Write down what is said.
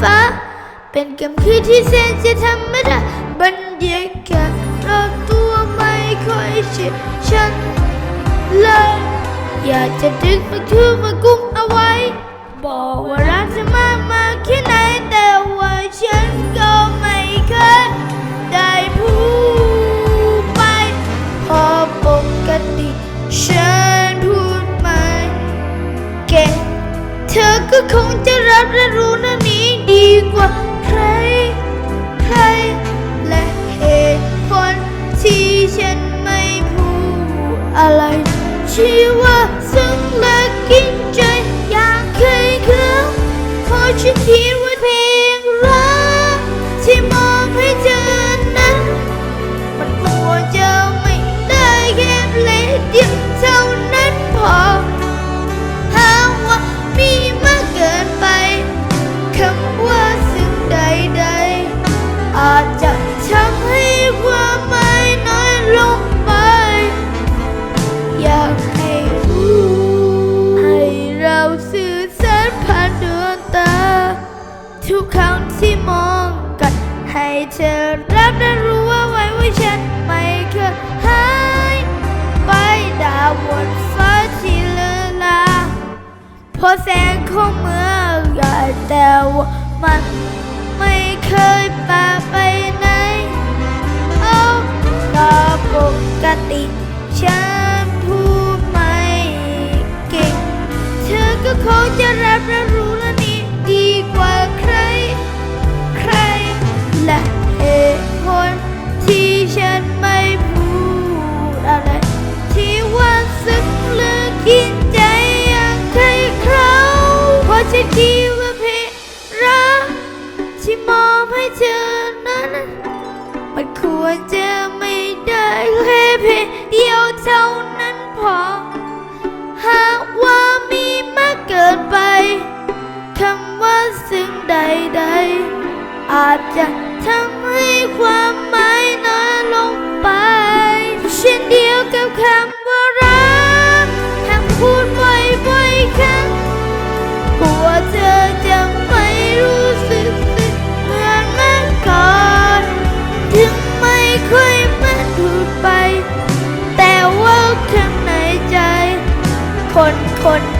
ฟ้า เป็นคำคืนที่แสนจะทำไม่ได้บรรยากาศรอบตัวไม่ค่อยเชื่อฉันเลย อยากจะดึงมาคือมากุ้มเอาไว้ บอกว่า เธอรับและรู้ว่าไว้ว่าฉันไม่เคยหายไปดาวบนฟ้าที่เลือนลาเพราะแสงของเมืองใหญ่แต่ว่ามันไม่เคยปาไปไหนโอ้ก็ปกติฉันพูดไม่เก่ง เธอก็คงจะรับและรู้ มอบให้เธอนั้น มันควรจะไม่ได้แค่เพลงเดียวเท่านั้นพอ หากว่ามีมากเกินไป คำว่าสิ่งใดๆ อาจจะ คนคน